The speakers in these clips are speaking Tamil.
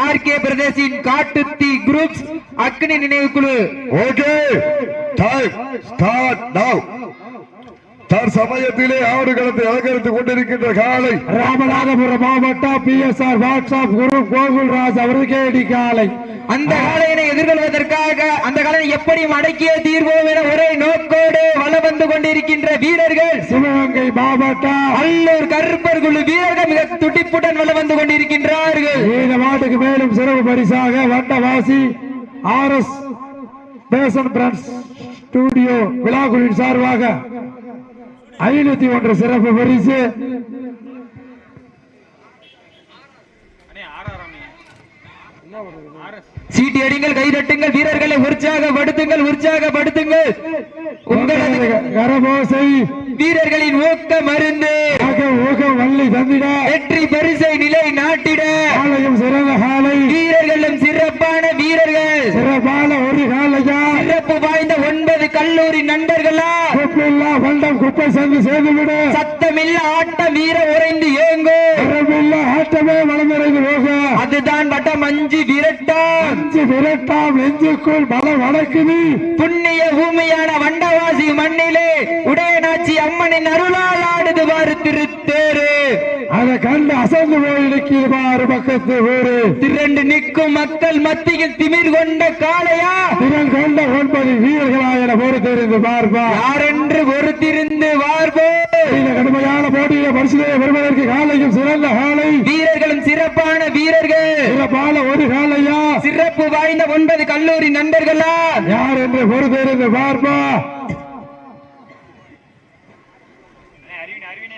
ஆர் கே பிரதேசின் காட்டுத்தி குரூப்ஸ் அக்னி நினைவு குழு. ஓகே டைம் ஸ்டார்ட் நவ் தற்சமயத்திலே ஆடுகளத்தை அலங்கரித்துக் கொண்டிருக்கின்ற காலை. ராமநாதபுரம் மாவட்டம் P S R WhatsApp Guru Gokulraj அவருக்கு காலை. அந்த காலையினை எதிர்கொள்வதற்காக அந்த காலையை எப்படி அடக்கிய தீர்வோம் என ஒரே நோக்கோடு வலம் வந்து கொண்டிருக்கின்ற வீரர்கள். சிவகங்கை மாவட்டம். அல்லூர் கருப்பர் குழு வீரர்கள் மிக துடிப்புடன் வலம் வந்து கொண்டிருக்கின்றார்கள். இந்த மாட்டுக்கு மேலும் சிறப்பு பரிசாக Vandavasi R S fashion France studio விழாக்குழுவின் சார்பாக ஐநூத்தி ஒன்று சிறப்பு பரிசு. சீட்டி அடிங்கள் கைதட்டுங்கள் வீரர்களை உற்சாகப்படுத்துங்கள் உற்சாகப்படுத்துங்கள் உங்களது கரபோசை. வீரர்களின் ஊக்க மருந்து. ஊக்கம் வள்ளி தந்திட. வெற்றி பரிசை நிலை நாட்டிட. ஆலயம் சிறந்த காலை வீரர்களும் சிறப்பான வீரர்கள் சிறப்பான ஒரு காலையா சிறப்பு வாய்ந்த ஒன்பது கல்லூரி நண்பர்களா? குப்பில்லா வண்டம் குப்பை சந்து சேர்ந்துவிட சத்தமில்ல ஆட்டம் வீர உறைந்து ஏங்கோ. சிறப்பில்லா ஆட்டமே வளர்ந்து போக. அதுதான் வட்டம் அஞ்சு விரட்டா அஞ்சு விரட்டாம் நெஞ்சுக்குள் பலம் வடக்குது. புண்ணிய பூமியான வண்டவாசி மண்ணிலே உடையநாச்சி அம்மனின் அருளால் ஆடுது வாரு திருத்தேரு. அதை கண்டு அசந்து போய் நிற்கிறார் பக்கத்து ஊரு திரண்டு நிற்கும் மக்கள் மத்தியில் திமிர் கொண்ட காளையா? திறன் கொண்ட ஒன்பது வீரர்களாக பொறு தெரிந்து பார்ப்பா. யாரென்று பொறுத்திருந்து வார்போ இந்த கடுமையான போட்டியில பரிசுகளை பெறுவதற்கு காலையும் சிறந்த காலை. வீரர்களும் சிறப்பான வீரர்கள். சிறப்பான ஒரு காலையா? சிறப்பு வாய்ந்த ஒன்பது கல்லூரி நண்பர்களா? யார் என்று பொறு தெரிந்து பார்ப்பா?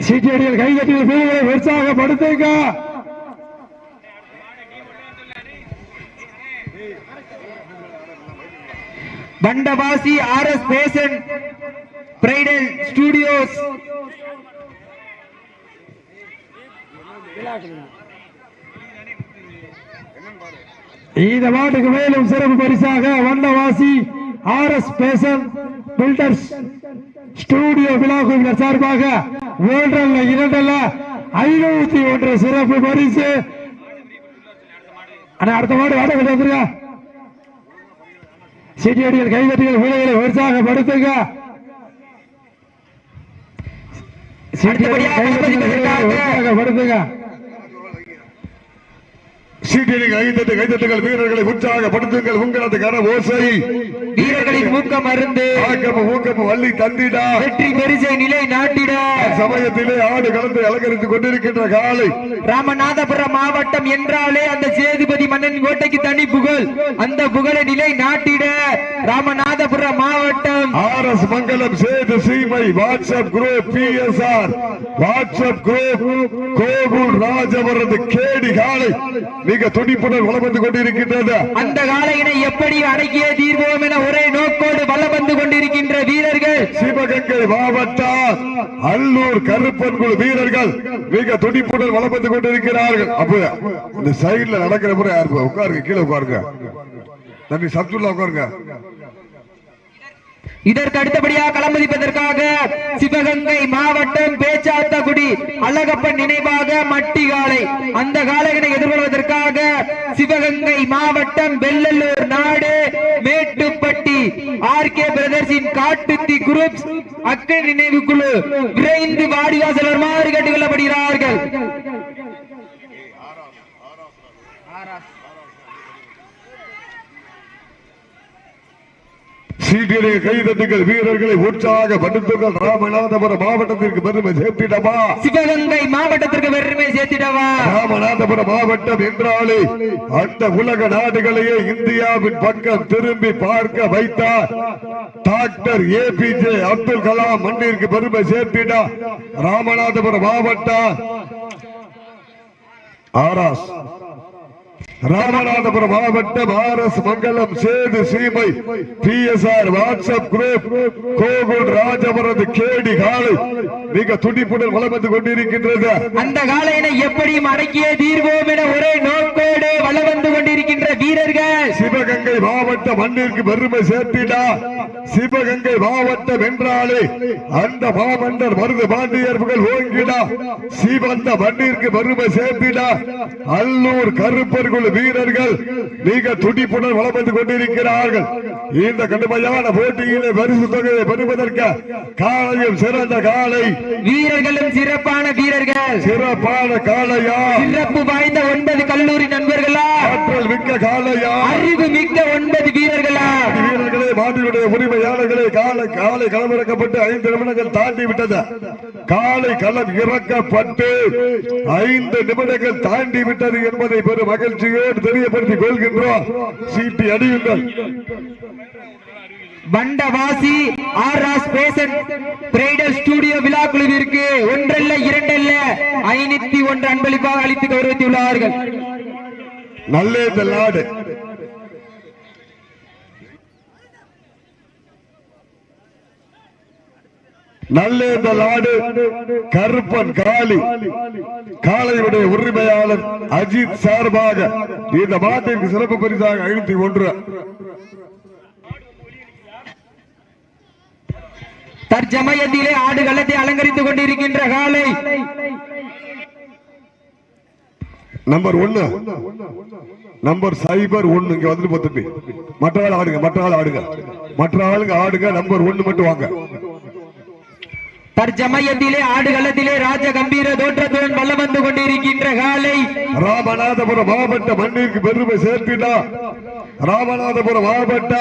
சீட்டியடிகள் கைதட்டியில் வீரர்களை உற்சாகப்படுத்துங்க Vandavasi R S fashion bridal studios இந்த மாட்டுக்கு மேலும் சிறப்பு பரிசாக Vandavasi R S fashion builders studio விழாக்குழுவினர் சார்பாக ஒன்றல்ல இரண்டல்ல ஐநூத்தி ஒன்று சிறப்பு பரிசு. அண்ணா அடுத்த மாடு வாட வந்துருங்க. சிடியடிகள் கைதட்டிகள் வீரர்களை உற்சாகப்படுத்துங்க. அடுத்தபடியாக கைதட்டிகள் வீரர்களை உற்சாகப்படுத்துங்க. சீட்டினை கைதட்டு கைதட்டுகள் வீரர்களை உற்சாகப்படுத்துங்கள் உங்களது கர ஓசை வீரர்களின் ஊக்க மருந்து ஆக்கமும் ஊக்கமும் வள்ளி தந்திடா. வெற்றி பரிசை நிலை நாட்டிட. சமயத்திலே ஆடு களத்தை அலங்கரித்துக் கொண்டிருக்கின்ற காலை. ராமநாதபுரம் மாவட்டம் என்றாலே அந்த சேதுபதி மன்னன் கோட்டைக்கு தனி புகழ். அந்த புகழை நிலை நாட்டிட. ராமநாதபுரம் மாவட்டம். R S Mangalam Sethu Seemai WhatsApp group P S R. WhatsApp group Gokul ராஜவரது கேடி காலை. மிக துடிப்புடன் வளம் வந்து கொண்டிருக்கின்றது. அந்த காளையினை எப்படி அடக்கிய தீர்வோம் என ஒரே நோக்கோடு வலம் வந்து கொண்டிருக்கின்ற வீரர்கள்? சிவகங்கை மாவட்டம் அல்லூர் கருப்பன்குழு வீரர்கள் மிக துடிப்புடன் வளம் வந்து கொண்டிருக்கிறார்கள். அப்ப இந்த சைடுல நடக்கிற முறை யாரு உட்காருங்க கீழே உட்காருங்க. தம்பி சப்துல்லா உட்காருங்க. இதற்கு அடுத்தபடியாக களமதிப்பதற்காக சிவகங்கை மாவட்டம் பேச்சாத்தகுடி அழகப்பன் நினைவாக மட்டி காளை. அந்த காளையினை எதிர்கொள்வதற்காக சிவகங்கை மாவட்டம் வெள்ளலூர் நாடு மேட்டுப்பட்டி. ஆர் கே பிரதர்ஸின் காட்டுத்தி குரூப் அக்கறை நினைவு குழு விரைந்து வாடிவாசல் வருமாறு கேட்டுக் கொள்ளப்படுகிறார்கள் சீட்டிலே கைதட்டுங்கள் வீரர்களை உற்சாகப்படுத்துங்கள் ராமநாதபுரம் மாவட்டத்திற்கு பெருமை சேர்த்திடமா சிவகங்கை மாவட்டத்திற்கு பெருமை சேர்த்திடவா? ராமநாதபுரம் மாவட்டம் என்றாலே அந்த உலக நாடுகளையே இந்தியாவின் பக்கம் திரும்பி பார்க்க வைத்தார். Doctor A P J Abdul Kalam மண்ணிற்கு பெருமை சேர்த்திட ராமநாதபுரம் மாவட்டம். ஆராஸ் ராமநாதபுரம் மாவட்டம் R S Mangalam Sethu Seemai P S R WhatsApp group Gokul ராஜபுரது கேடி காலை மிக துடிப்புடன் வளம் வந்து கொண்டிருக்கின்றது. அந்த காளையனை எப்படியும் அடக்கிய தீர்வோம் என ஒரே நோக்கோடு வந்து கொண்டிருக்கின்ற வீரர்கள். சிவகங்கை மாவட்ட மண்ணிற்கு பெருமை சேர்த்திடா. சிவகங்கை மாவட்டம் என்றாலே அந்த மாமன்னர் மருது பாண்டியர்கள் ஓங்கிடா. சிவந்த மண்ணிற்கு பெருமை சேர்த்திடா. அல்லூர் கருப்பர் குழு வீரர்கள் மிக துடிப்புடன் வளம் வந்து கொண்டிருக்கிறார்கள். இந்த கடுமையான போட்டியிலே பரிசு தொகையை பெறுவதற்கு காலையும் சிறந்த காலை. வீரர்களும் சிறப்பான வீரர்கள். சிறப்பான காளையா சிறப்பு வாய்ந்த ஒன்பது கல்லூரி நண்பர்களா? ஆற்றல் மிக்க காளையா அறிவு மிக்க ஒன்பது வீரர்களா? வீரர்களே மாட்டினுடைய உரிமையாளர்களே காலை காலை களம் இறக்கப்பட்டு ஐந்து நிமிடங்கள் தாண்டி விட்டது. காலை களம் இறக்கப்பட்டு ஐந்து நிமிடங்கள் தாண்டி விட்டது என்பதை பெரும் மகிழ்ச்சியோடு தெரியப்படுத்திக் கொள்கின்றோம்? சீட்டி அடியுங்கள் வண்டவாசி ஆர் ராஸ் பேசன் பிரைடல் ஸ்டுடியோ விழா குழுவிற்கு ஒன்றல்ல இரண்டல்ல ஐநூத்தி ஒன்று அன்பளிப்பாக அளித்து கௌரவித்துள்ளார்கள். நல்லே நாடு. நல்லே இந்த நாடு கருப்பன் காளி. காளையுடைய உரிமையாளர் அஜித் சார்பாக இந்த மாட்டிற்கு சிறப்பு பரிசாக ஐநூத்தி ஒன்று. தற்சமயத்திலே ஆடு களத்தை அலங்கரித்துக் கொண்டிருக்கின்ற காலை நம்பர் ஒன்னு. நம்பர் சைபர் ஒன்னு. இங்க வந்துட்டு பார்த்துட்டு மற்ற ஆள் ஆடுங்க மற்ற ஆள் ஆடுங்க. மற்ற ஆளுங்க ஆடுங்க நம்பர் ஒன்னு மட்டும் வாங்க. தற்சமயத்திலே ஆடுகளத்திலே ராஜ கம்பீர தோற்றத்துடன் வல்ல வந்து கொண்டிருக்கின்ற காலை. ராமநாதபுரம் மாவட்ட மண்ணிற்கு பெருமை சேர்த்தினா ராமநாதபுரம் மாவட்ட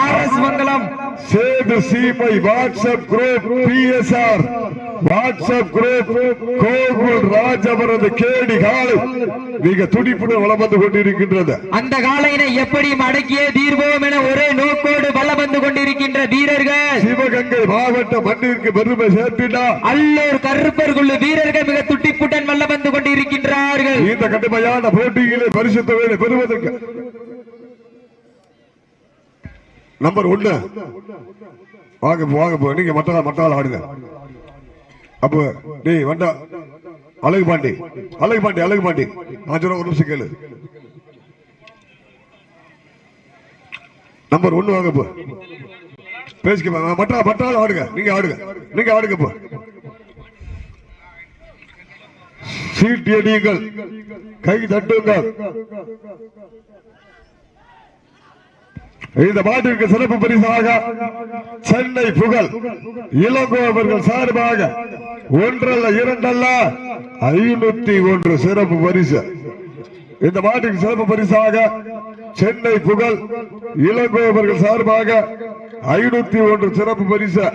R S Mangalam. Sethu Seemai WhatsApp group PSR WhatsApp group Gokul ராஜபரது கேடி காலை. மிக துடிப்புடன் வளம் வந்து கொண்டிருக்கின்றது. அந்த காலையினை எப்படி அடக்கியே தீர்வோம் என ஒரே நோக்கோடு வல்லம் வந்து கொண்டிருக்கின்ற வீரர்கள். சிவகங்கை மாவட்ட மண்ணிற்கு பெருமை சேர்த்தினா அல்லூர் கருப்பர் குழு வீரர்கள் மிக துட்டிப்புடன் வல்லம் வந்து கொண்டிருக்கின்றார்கள். இந்த கடுமையான போட்டியிலே பரிசு தொகையை பெறுவதற்கு நம்பர் ஒண்ணு வாங்க வாங்க போ. நீங்க மற்ற மற்ற ஆள் ஆடுங்க. அப்போ டேய் வண்டா. அழகு பாண்டி. அழகு பாண்டி அழகு பாண்டி. நான் ஒரு நிமிஷம் கேளு. நம்பர் ஒண்ணு வாங்க போ. பேசிக்க மற்ற மற்ற ஆடுங்க. நீங்க ஆடுங்க. நீங்க ஆடுங்க போ. சீட்டி அடியுங்கள். கை தட்டுங்கள். இந்த பாட்டிற்கு சிறப்பு பரிசாக சென்னை புகழ் இளங்கோ அவர்கள் சார்பாக ஒன்றல்ல இரண்டல்ல ஐநூத்தி ஒன்று சிறப்பு பரிசு. இந்த மாட்டுக்கு சிறப்பு பரிசாக சென்னை புகழ் இளங்கோ அவர்கள் சார்பாக ஐநூத்தி ஒன்று சிறப்பு பரிசு.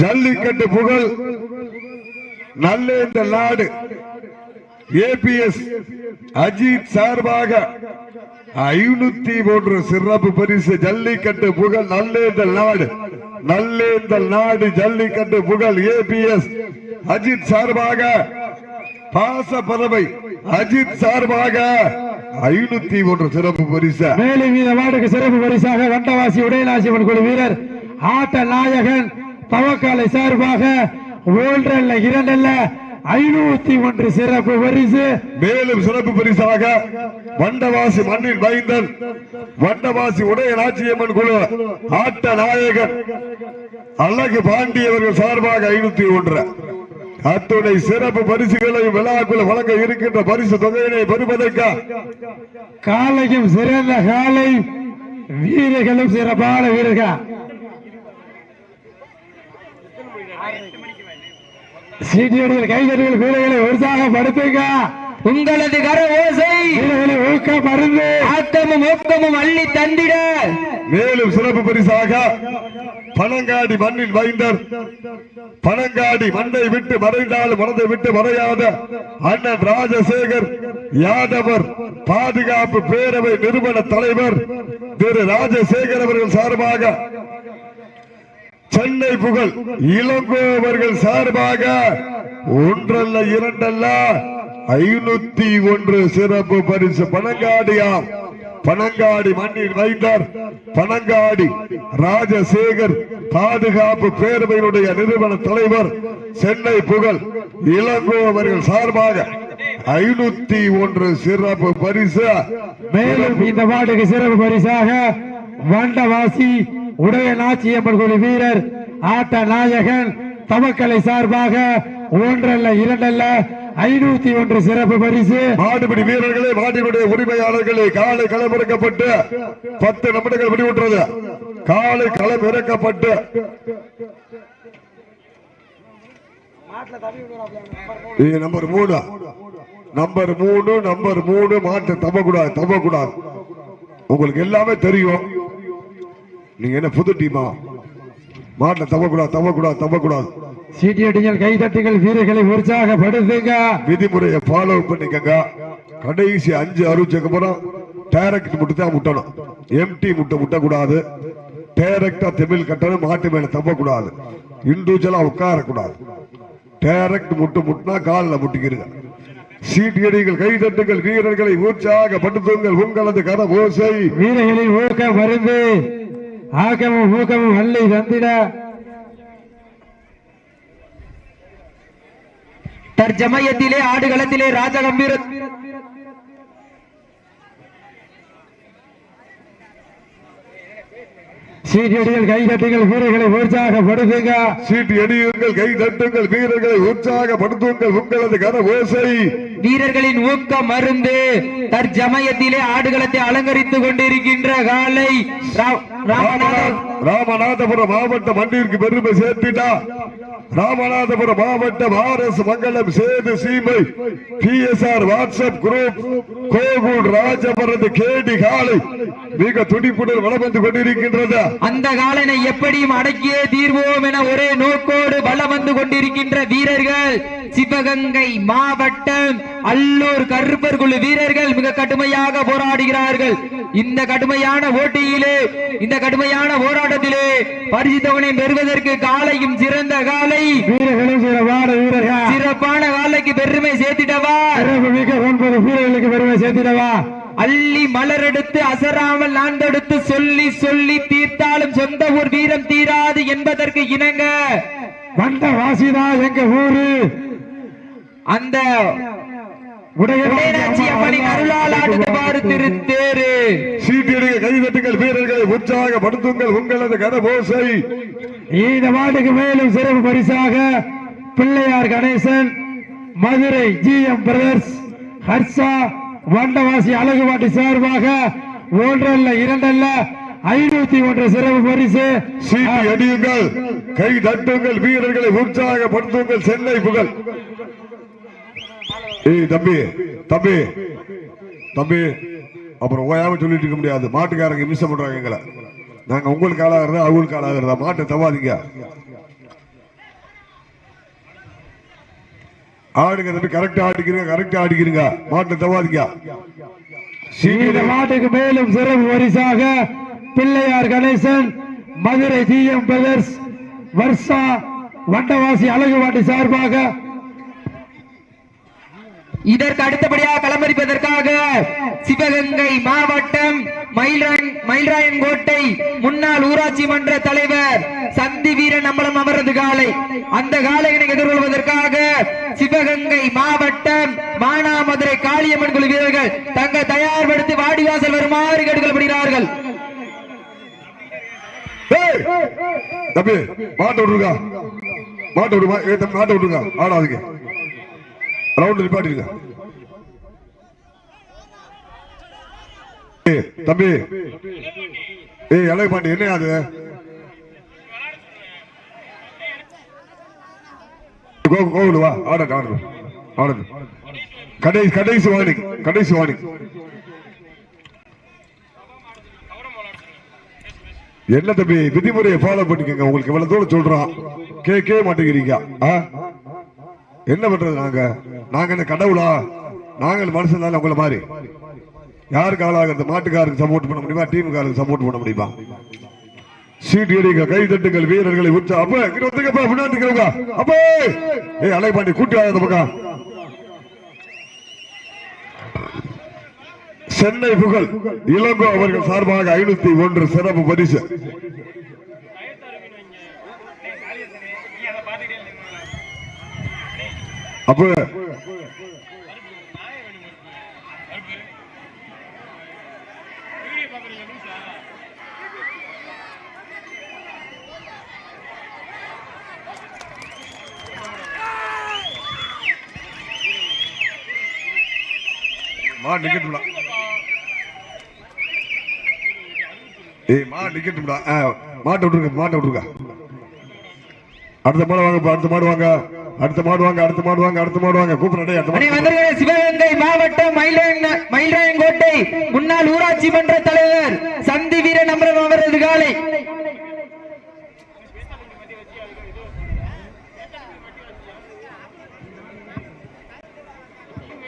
ஜல்லிக்கட்டு புகழ் நல்ல இந்த நாடு ஏபிஎஸ் அஜித் சார்பாக ஐநூத்தி மூன்று சிறப்பு பரிசு ஜல்லிக்கட்டு புகழ் நல்லேந்தல் நாடு. நல்லேந்தல் நாடு ஜல்லிக்கட்டு புகழ் ஏபிஎஸ் அஜித் சார்பாக பாச பறவை அஜித் சார்பாக ஐநூத்தி மூன்று சிறப்பு பரிசு. மேலும் இந்த வார்டுக்கு சிறப்பு பரிசாக வண்டவாசி உடையலாசிவன் குழு வீரர் ஆட்ட நாயகன் பவக்காலை சார்பாக ஒன்றல்ல இரண்டல்ல ஐநூத்தி ஒன்று சிறப்பு பரிசு. மேலும் சிறப்பு பரிசாக வண்டவாசி மண்ணின் மைந்தன் வண்டவாசி உடைய நாச்சியம்மன் குழு ஆட்ட நாயகன் அழகு பாண்டியவர்கள் சார்பாக ஐநூத்தி ஒன்று. அத்துணை சிறப்பு பரிசுகளை விழாக்குள் வழங்க இருக்கின்ற பரிசு தொகையினை பெறுவதற்கு? காலையும் சிறந்த காலை வீரர்களும் சிறப்பான வீரர்கள். சீட்டியடிகள் கைதடிகள் வீரர்களை உற்சாகப்படுத்துங்க. உங்களது கர ஓசை மருந்து ஆக்கமும் ஊக்கமும் அள்ளி தந்திட. மேலும் சிறப்பு பரிசாக பனங்காடி மண்ணின் மைந்தர் பனங்காடி மண்ணை விட்டு மறைந்தாலும் மனதை விட்டு மறையாத அண்ணன் ராஜசேகர் யாதவர் பாதுகாப்பு பேரவை நிறுவன தலைவர் திரு ராஜசேகர் அவர்கள் சார்பாக சென்னை புகழ் இளங்கோவர்கள் சார்பாக ஒன்றல்ல இரண்டல்ல ஐநூத்தி ஒன்று சிறப்பு பரிசு. பனங்காடியாம் பனங்காடி மண்ணில் வைத்தார் பனங்காடி ராஜசேகர் பாதுகாப்பு பேரவையினுடைய நிறுவன தலைவர் சென்னை புகழ் இளங்கோ அவர்கள் சார்பாக ஐநூத்தி ஒன்று சிறப்பு பரிசு. மேலும் இந்த மாட்டுக்கு சிறப்பு பரிசாக வண்டவாசி உடைய நாச்சியம்மன் குழு வீரர் ஆட்ட நாயகன் தமக்கலை சார்பாக ஒன்றல்ல இரண்டல்ல ஐநூத்தி ஒன்று சிறப்பு பரிசு. மாட்டுப்படி வீரர்களே மாட்டினுடைய உரிமையாளர்களே காலை களமிறக்கப்பட்டு பத்து நிமிடங்கள் முடிவுற்றது. காலை களமிறக்கப்பட்டு. இது நம்பர் மூணு. நம்பர் மூணு நம்பர் மூணு மாட்டு தப்பக்கூடாது தப்பக்கூடாது உங்களுக்கு எல்லாமே தெரியும். நீங்க என்ன புது டீமா மாட்டை தவக்கூடாது தவக்கூடாது தவக்கூடாது. சீட்டியடிகள் கைதட்டுங்கள் வீரர்களை உற்சாகப்படுத்துங்க. விதிமுறையை ஃபாலோ பண்ணிக்கங்க. கடைசி அஞ்சு அறுபதுக்கு அப்புறம் டைரக்ட் முட்டை தான் முட்டணும். எம்டி முட்டை முட்டக்கூடாது. டைரக்டா தெமிழ் கட்டணும் மாட்டு மேல தப்பக்கூடாது இண்டிவிஜுவலா உட்காரக்கூடாது. டைரக்ட் முட்டு முட்டினா காலில் முட்டிக்கிறீங்க சீட்டியடிகள் கைதட்டுங்கள் வீரர்களை உற்சாகப்படுத்துங்கள். உங்களது கர ஓசை. வீரர்களின் ஊக்கம் மருந்து. ஆக்கமும் ஊக்கமும் அள்ளி தந்திட. தற்சமயத்திலே ஆடுகளத்திலே ராஜகம்பீர சீட்டியடிகள் கைதட்டுங்கள் வீரர்களை உற்சாகப்படுத்துங்க. சீட்டு எடியுங்கள் கை தட்டுங்கள் வீரர்களை உற்சாகப்படுத்துங்கள் உங்களது ஓசை. வீரர்களின் ஊக்க மருந்து தற்சமயத்திலே ஆடுகளத்தை அலங்கரித்துக் கொண்டிருக்கின்ற காலை ராமநாதபுரம். மாவட்ட மண்டிற்கு பெருமை சேர்த்திட்டா. ராமநாதபுரம் மாவட்டம் R S Mangalam Sethu Seemai. P S R WhatsApp group Gokul ராஜபரது கேடி காலை. மிக துடிப்புடன் வளம் வந்து கொண்டிருக்கின்றது? அந்த காலனை எப்படியும் அடக்கியே தீர்வோம் என ஒரே நோக்கோடு வலம் வந்து கொண்டிருக்கின்ற வீரர்கள். சிவகங்கை மாவட்டம் அல்லூர் கருப்பர் குழு வீரர்கள் மிக கடுமையாக போராடுகிறார்கள். இந்த கடுமையான போட்டியிலே இந்த கடுமையான போராட்டத்திலே பரிசு தொகனை பெறுவதற்கு காலையும் சிறந்த காலை. சிறப்பான காலைக்கு பெருமை சேர்த்திடவா? மிக்க ஒன்பது வீரர்களுக்கு பெருமை சேர்த்திடவா? அள்ளி மலரெடுத்து அசராமல் நான்தெடுத்து சொல்லி சொல்லி தீர்த்தாலும் சொந்த ஊர் வீரம் தீராது என்பதற்கு இணங்க. வந்த வாசிதா எங்க ஊரு? அந்த வீரர்களை உற்சாகப்படுத்துங்கள் உங்களது கர ஓசை இந்த மாட்டுக்கு மேலும் சிறப்பு பரிசாக Pillaiyar Ganesan Madurai G M brothers Harsha Vandavasi அழகுவாட்டி சார்பாக ஒன்றல்ல இரண்டல்ல ஐநூத்தி ஒன்று சிறப்பு பரிசு. சீட்டு எடியுங்கள் கை தட்டுங்கள் வீரர்களை உற்சாகப்படுத்துங்கள் சென்னை புகழ். ஏய் தம்பி தம்பி தம்பி. அப்புறம் ஓயாம சொல்லிட்டு இருக்க முடியாது. மாட்டுக்காரங்க மிஸ் பண்றாங்க எங்களை. நாங்க உங்களுக்கு ஆளாகிறதா அவங்களுக்கு ஆளாகிறதா? மாட்டை தவாதீங்க. ஆடுங்க தம்பி கரெக்டா ஆடிக்கிறீங்க கரெக்டா ஆடிக்கிறீங்க. மாட்டை தவாதீங்க. இந்த மாட்டுக்கு மேலும் சிறப்பு வரிசாக பிள்ளையார் கணேசன் மதுரை ஜிஎம் பிரதர்ஸ் வர்ஷா வண்டவாசி அழகுவாட்டி சார்பாக இதற்கு அடுத்தபடியாக களமறிப்பதற்காக சிவகங்கை மாவட்டம் மயில்ராயன்கோட்டை முன்னாள் ஊராட்சி மன்ற தலைவர் சந்தி வீரன் அம்பலம் அவரது காலை. அந்த காலையினை எதிர்கொள்வதற்காக சிவகங்கை மாவட்டம் மானாமதுரை காளியம்மன் குழு வீரர்கள் தங்கள் தயார்படுத்தி வாடிவாசல் வருமாறு கேட்டுக்கொள்ளப்படுகிறார்கள். மாட்டு விடுங்க மாட்டு விட்டுருங்க. மாட்டு விடுமா ஏய், ஆடாதீங்க. ரவுண்ட் நிப்பாட்டிருங்க ஏய், தம்பி. ஏய் அழகு பாண்டி என்ன அது? கோ- கோவில் வா ஆடட்டும் ஆடட்டும் ஆடட்டும் கடைசி கடைசி வாணி கடைசி வாணி என்ன தம்பி விதிமுறையை ஃபாலோ பண்ணிக்கங்க. உங்களுக்கு இவ்வளவு தூரம் சொல்றோம் கேட்கவே மாட்டேங்கிறீங்க. ஆ? என்ன பண்றது நாங்க? நாங்க என்ன கடவுளா? நாங்கள் மனுஷன் உங்களை மாதிரி? யாருக்கு ஆளாகிறது? மாட்டுக்காருக்கு சப்போர்ட் பண்ண முடியுமா? டீமுக்காருக்கு சப்போர்ட் பண்ண முடியுமா? சீட்டு கை வீரர்களை உற்சா அப்ப இங்க வந்துங்கப்பா முன்னாடிக்கிறவங்க அப்ப ஏய் அலைபாண்டி கூட்டி வாங்க பக்கம். சென்னை புகழ் இளங்கோ அவர்கள் சார்பாக ஐநூத்தி ஒன்று சிறப்பு பரிசு. அப்ப மா நிக்கட்டும்டா ஏய் மா நிக்கட்டும்டா ஆ, மாட்டை விட்டுருங்க மாட்டை விட்டுருங்க அடுத்த மாடு வாங்க அடுத்த மாடு வாங்க. அடுத்த மாடு வாங்க அடுத்த மாடு வாங்க அடுத்த மாடு வாங்க. கூப்பிடுறேன் அடுத்த மாடு. சிவகங்கை மாவட்டம் மயிலாயங்க- மயிலாயங்கோட்டை முன்னாள் ஊராட்சி மன்ற தலைவர் சந்தி வீரன் அமரம் அவரது காலை.